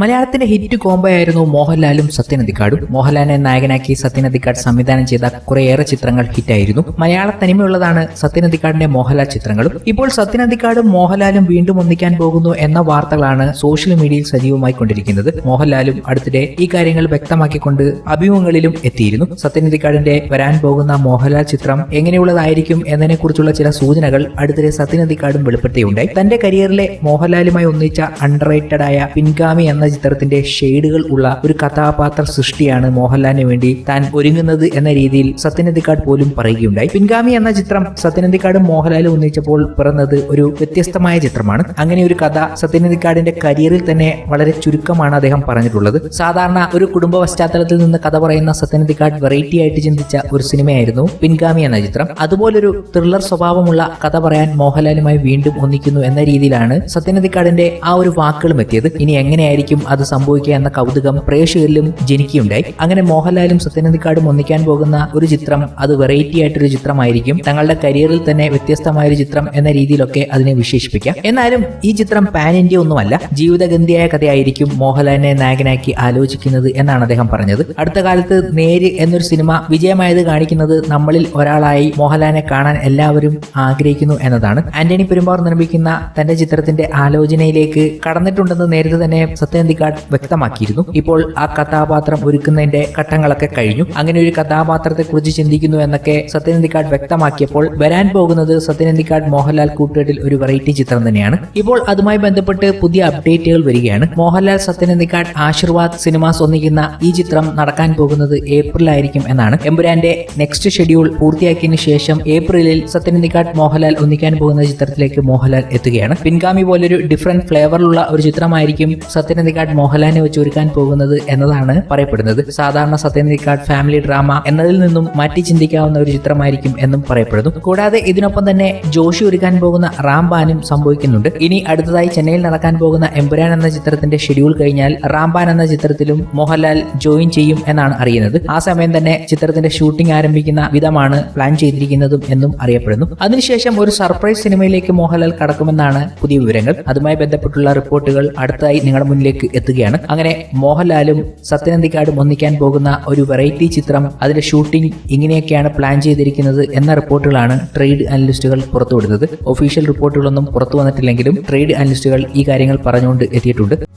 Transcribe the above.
മലയാളത്തിന്റെ hit combo ആയിരുന്നു മോഹൻലാലും സത്യനന്ദിക്കാടും മോഹൻലാലിനെ നായകനാക്കി സത്യനന്ദിക്കാട് സംവിധാനം ചെയ്ത കുറേയേറെ ചിത്രങ്ങൾ ഹിറ്റായിരുന്നു. മലയാള തനിമയുള്ളതാണ് സത്യനന്ദിക്കാടിന്റെ മോഹൻലാൽ ചിത്രങ്ങളും. ഇപ്പോൾ സത്യനന്ദിക്കാടും മോഹൻലാലും വീണ്ടും ഒന്നിക്കാൻ പോകുന്നു എന്ന വാർത്തകളാണ് സോഷ്യൽ മീഡിയയിൽ സജീവമായി കൊണ്ടിരിക്കുന്നത്. മോഹൻലാലും അടുത്തിടെ ഈ കാര്യങ്ങൾ വ്യക്തമാക്കിക്കൊണ്ട് അഭിമുഖങ്ങളിലും എത്തിയിരുന്നു. സത്യനന്ദിക്കാടിന്റെ വരാൻ പോകുന്ന മോഹൻലാൽ ചിത്രം എങ്ങനെയുള്ളതായിരിക്കും എന്നതിനെക്കുറിച്ചുള്ള ചില സൂചനകൾ അടുത്തിടെ സത്യനന്ദിക്കാടും വെളിപ്പെടുത്തിയുണ്ടായി. തന്റെ കരിയറിലെ മോഹൻലാലുമായി ഒന്നിച്ച അണ്ടർറേറ്റഡ് ആയ പിൻഗാമി എന്ന ചിത്രത്തിന്റെ ഷെയ്ഡുകൾ ഉള്ള ഒരു കഥാപാത്ര സൃഷ്ടിയാണ് മോഹൻലാലിന് വേണ്ടി താൻ ഒരുങ്ങുന്നത് എന്ന രീതിയിൽ സത്യനന്ദിക്കാട് പോലും പറയുകയുണ്ടായി. പിൻഗാമി എന്ന ചിത്രം സത്യനന്ദിക്കാടും മോഹൻലാലും ഒന്നിച്ചപ്പോൾ പിറന്നത് ഒരു വ്യത്യസ്തമായ ചിത്രമാണ്. അങ്ങനെ ഒരു കഥ സത്യനന്ദിക്കാടിന്റെ കരിയറിൽ തന്നെ വളരെ ചുരുക്കമാണ് അദ്ദേഹം പറഞ്ഞിട്ടുള്ളത്. സാധാരണ ഒരു കുടുംബ പശ്ചാത്തലത്തിൽ നിന്ന് കഥ പറയുന്ന സത്യനന്ദിക്കാട് വെറൈറ്റി ആയിട്ട് ചിന്തിച്ച ഒരു സിനിമയായിരുന്നു പിൻഗാമി എന്ന ചിത്രം. അതുപോലൊരു ത്രില്ലർ സ്വഭാവമുള്ള കഥ പറയാൻ മോഹൻലാലുമായി വീണ്ടും ഒന്നിക്കുന്നു എന്ന രീതിയിലാണ് സത്യനന്ദിക്കാടിന്റെ ആ ഒരു വാക്കുകളും എത്തിയത്. ഇനി എങ്ങനെയായിരിക്കും അത് സംഭവിക്കുക എന്ന കൗതുകം പ്രേക്ഷകരിലും ജനിക്കുകയുണ്ടായി. അങ്ങനെ മോഹൻലാലും സത്യനന്ദിക്കാടും ഒന്നിക്കാൻ പോകുന്ന ഒരു ചിത്രം അത് വെറൈറ്റി ആയിട്ടൊരു ചിത്രമായിരിക്കും. തങ്ങളുടെ കരിയറിൽ തന്നെ വ്യത്യസ്തമായ ഒരു ചിത്രം എന്ന രീതിയിലൊക്കെ അതിനെ വിശേഷിപ്പിക്കാം. എന്നാലും ഈ ചിത്രം പാൻ ഇന്ത്യ ഒന്നുമല്ല. ജീവിതഗന്ധിയായ കഥയായിരിക്കും മോഹൻലാലിനെ നായകനാക്കി ആലോചിക്കുന്നത് എന്നാണ് അദ്ദേഹം പറഞ്ഞത്. അടുത്ത കാലത്ത് നേര് എന്നൊരു സിനിമ വിജയമായത് കാണിക്കുന്നത് നമ്മളിൽ ഒരാളായി മോഹൻലാലിനെ കാണാൻ എല്ലാവരും ആഗ്രഹിക്കുന്നു എന്നതാണ്. ആന്റണി പെരുമ്പാർ നിർമ്മിക്കുന്ന തന്റെ ചിത്രത്തിന്റെ ആലോചനയിലേക്ക് കടന്നിട്ടുണ്ടെന്ന് നേരത്തെ തന്നെ സത്യനന്ദിക്കാട് വ്യക്തമാക്കിയിരുന്നു. ഇപ്പോൾ ആ കഥാപാത്രം ഒരുക്കുന്നതിന്റെ ഘട്ടങ്ങളൊക്കെ കഴിഞ്ഞു. അങ്ങനെ ഒരു കഥാപാത്രത്തെ കുറിച്ച് ചിന്തിക്കുന്നു എന്നൊക്കെ സത്യനന്ദിക്കാട് വ്യക്തമാക്കിയപ്പോൾ വരാൻ പോകുന്നത് സത്യനന്ദിക്കാട് മോഹൻലാൽ കൂട്ടുകെട്ടിൽ ഒരു വെറൈറ്റി ചിത്രം തന്നെയാണ്. ഇപ്പോൾ അതുമായി ബന്ധപ്പെട്ട് പുതിയ അപ്ഡേറ്റുകൾ വരികയാണ്. മോഹൻലാൽ സത്യനന്ദിക്കാട് ആശീർവാദ് സിനിമാസ് ഒന്നിക്കുന്ന ഈ ചിത്രം നടക്കാൻ പോകുന്നത് ഏപ്രിലായിരിക്കും എന്നാണ്. എമ്പുരാന്റെ നെക്സ്റ്റ് ഷെഡ്യൂൾ പൂർത്തിയാക്കിയതിനു ശേഷം ഏപ്രിലിൽ സത്യനന്ദിക്കാട് മോഹൻലാൽ ഒന്നിക്കാൻ പോകുന്ന ചിത്രത്തിലേക്ക് മോഹൻലാൽ എത്തുകയാണ്. പിൻഗാമി പോലൊരു ഡിഫറെന്റ് ഫ്ലേവറിലുള്ള ഒരു ചിത്രമായിരിക്കും സത്യനന്ദിക്കാട് മോഹൻലാലിനെ വെച്ച് ഒരുക്കാൻ പോകുന്നത് എന്നതാണ് പറയപ്പെടുന്നത്. സാധാരണ സത്യനന്ദിക്കാട് ഫാമിലി ഡ്രാമ എന്നതിൽ നിന്നും മാറ്റി ചിന്തിക്കാവുന്ന ഒരു ചിത്രമായിരിക്കും എന്നും പറയപ്പെടുന്നു. കൂടാതെ ഇതിനൊപ്പം തന്നെ ജോഷി ഒരുക്കാൻ പോകുന്ന റാംബാനും സംഭവിക്കുന്നുണ്ട്. ഇനി അടുത്തതായി ചെന്നൈയിൽ നടക്കാൻ പോകുന്ന എമ്പുരാൻ എന്ന ചിത്രത്തിന്റെ ഷെഡ്യൂൾ കഴിഞ്ഞാൽ റാംബാൻ എന്ന ചിത്രത്തിലും മോഹൻലാൽ ജോയിൻ ചെയ്യും എന്നാണ് അറിയുന്നത്. ആ സമയം തന്നെ ചിത്രത്തിന്റെ ഷൂട്ടിംഗ് ആരംഭിക്കുന്ന വിധമാണ് പ്ലാൻ ചെയ്തിരിക്കുന്നതും എന്നും അറിയപ്പെടുന്നു. അതിനുശേഷം ഒരു സർപ്രൈസ് സിനിമയിലേക്ക് മോഹൻലാൽ കടക്കുമെന്നാണ് പുതിയ വിവരങ്ങൾ. അതുമായി ബന്ധപ്പെട്ടുള്ള റിപ്പോർട്ടുകൾ അടുത്തായി നിങ്ങളുടെ മുന്നിലേക്ക് എത്തുകയാണ്. അങ്ങനെ മോഹൻലാലും സത്യനന്ദിക്കാടും ഒന്നിക്കാൻ പോകുന്ന ഒരു വെറൈറ്റി ചിത്രം അതിന്റെ ഷൂട്ടിംഗ് ഇങ്ങനെയൊക്കെയാണ് പ്ലാൻ ചെയ്തിരിക്കുന്നത് എന്ന റിപ്പോർട്ടുകളാണ് ട്രേഡ് അനലിസ്റ്റുകൾ പുറത്തുവിടുന്നത്. ഒഫീഷ്യൽ റിപ്പോർട്ടുകളൊന്നും പുറത്തു വന്നിട്ടില്ലെങ്കിലും ട്രേഡ് അനലിസ്റ്റുകൾ ഈ കാര്യങ്ങൾ പറഞ്ഞുകൊണ്ട് എത്തിയിട്ടുണ്ട്.